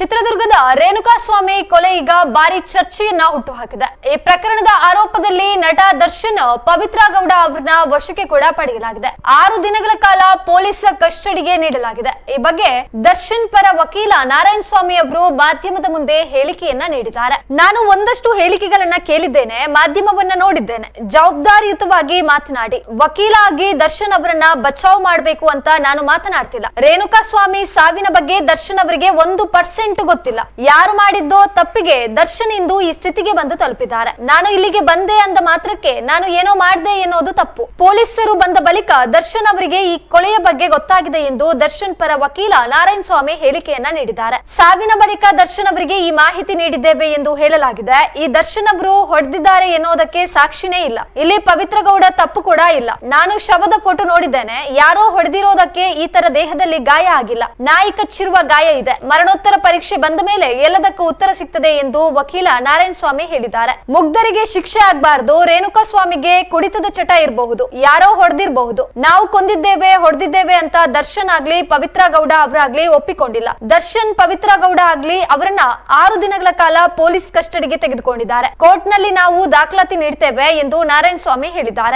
ಚಿತ್ರದುರ್ಗದ ರೇಣುಕಾಸ್ವಾಮಿ ಕೊಲೆ ಈಗ ಭಾರಿ ಚರ್ಚೆಯನ್ನ ಹುಟ್ಟುಹಾಕಿದೆ. ಈ ಪ್ರಕರಣದ ಆರೋಪದಲ್ಲಿ ನಟ ದರ್ಶನ್ ಪವಿತ್ರ ಗೌಡ ಅವರನ್ನ ವಶಕ್ಕೆ ಕೂಡ ಪಡೆಯಲಾಗಿದೆ. ಆರು ದಿನಗಳ ಕಾಲ ಪೊಲೀಸ್ ಕಸ್ಟಡಿಗೆ ನೀಡಲಾಗಿದೆ. ಈ ಬಗ್ಗೆ ದರ್ಶನ್ ಪರ ವಕೀಲ ನಾರಾಯಣ ಸ್ವಾಮಿ ಅವರು ಮಾಧ್ಯಮದ ಮುಂದೆ ಹೇಳಿಕೆಯನ್ನ ನೀಡಿದ್ದಾರೆ. ನಾನು ಒಂದಷ್ಟು ಹೇಳಿಕೆಗಳನ್ನ ಕೇಳಿದ್ದೇನೆ, ಮಾಧ್ಯಮವನ್ನ ನೋಡಿದ್ದೇನೆ. ಜವಾಬ್ದಾರಿಯುತವಾಗಿ ಮಾತನಾಡಿ, ವಕೀಲ ಆಗಿ ದರ್ಶನ್ ಅವರನ್ನ ಬಚಾವ್ ಮಾಡಬೇಕು ಅಂತ ನಾನು ಮಾತನಾಡ್ತಿಲ್ಲ. ರೇಣುಕಾ ಸ್ವಾಮಿ ಸಾವಿನ ಬಗ್ಗೆ ದರ್ಶನ್ ಅವರಿಗೆ ಒಂದು ಪರ್ಸೆಂಟ್ ಗೊತ್ತಿಲ್ಲ. ಯಾರು ಮಾಡಿದ್ದೋ ತಪ್ಪಿಗೆ ದರ್ಶನ್ ಇಂದು ಈ ಸ್ಥಿತಿಗೆ ಬಂದು ತಲುಪಿದ್ದಾರೆ. ನಾನು ಇಲ್ಲಿಗೆ ಬಂದೆ ಅಂದ ಮಾತ್ರಕ್ಕೆ ನಾನು ಏನೋ ಮಾಡ್ದೆ ಎನ್ನುವುದು ತಪ್ಪು. ಪೊಲೀಸರು ಬಂದ ಬಳಿಕ ದರ್ಶನ್ ಅವರಿಗೆ ಈ ಕೊಲೆಯ ಬಗ್ಗೆ ಗೊತ್ತಾಗಿದೆ ಎಂದು ದರ್ಶನ್ ಪರ ವಕೀಲ ನಾರಾಯಣ ಸ್ವಾಮಿ ಹೇಳಿಕೆಯನ್ನ ನೀಡಿದ್ದಾರೆ. ಸಾವಿನ ಬಳಿಕ ದರ್ಶನ್ ಅವರಿಗೆ ಈ ಮಾಹಿತಿ ನೀಡಿದ್ದೇವೆ ಎಂದು ಹೇಳಲಾಗಿದೆ. ಈ ದರ್ಶನ್ ಅವರು ಹೊಡೆದಿದ್ದಾರೆ ಎನ್ನುವುದಕ್ಕೆ ಸಾಕ್ಷಿನೇ ಇಲ್ಲ. ಇಲ್ಲಿ ಪವಿತ್ರ ಗೌಡ ತಪ್ಪು ಕೂಡ ಇಲ್ಲ. ನಾನು ಶವದ ಫೋಟೋ ನೋಡಿದ್ದೇನೆ. ಯಾರೋ ಹೊಡೆದಿರೋದಕ್ಕೆ ಈ ತರ ದೇಹದಲ್ಲಿ ಗಾಯ ಆಗಿಲ್ಲ. ನಾಯಿ ಕಚ್ಚಿರುವ ಗಾಯ ಇದೆ. ಮರಣೋತ್ತರ ಪರೀಕ್ಷೆ ಬಂದ ಮೇಲೆ ಎಲ್ಲದಕ್ಕೂ ಉತ್ತರ ಸಿಗ್ತದೆ ಎಂದು ವಕೀಲ ನಾರಾಯಣ ಸ್ವಾಮಿ ಹೇಳಿದ್ದಾರೆ. ಮುಗ್ಧರಿಗೆ ಶಿಕ್ಷೆ ಆಗ್ಬಾರ್ದು. ರೇಣುಕಾ ಸ್ವಾಮಿಗೆ ಕುಡಿತದ ಚಟ ಇರಬಹುದು. ಯಾರೋ ಹೊಡೆದಿರಬಹುದು. ನಾವು ಕೊಂದಿದ್ದೇವೆ, ಹೊಡೆದಿದ್ದೇವೆ ಅಂತ ದರ್ಶನ್ ಆಗ್ಲಿ, ಪವಿತ್ರ ಗೌಡ ಅವರಾಗ್ಲಿ ಒಪ್ಪಿಕೊಂಡಿಲ್ಲ. ದರ್ಶನ್ ಪವಿತ್ರ ಗೌಡ ಆಗ್ಲಿ ಅವರನ್ನ ಆರು ದಿನಗಳ ಕಾಲ ಪೊಲೀಸ್ ಕಸ್ಟಡಿಗೆ ತೆಗೆದುಕೊಂಡಿದ್ದಾರೆ. ಕೋರ್ಟ್ನಲ್ಲಿ ನಾವು ದಾಖಲಾತಿ ನೀಡ್ತೇವೆ ಎಂದು ನಾರಾಯಣ ಸ್ವಾಮಿ ಹೇಳಿದ್ದಾರೆ.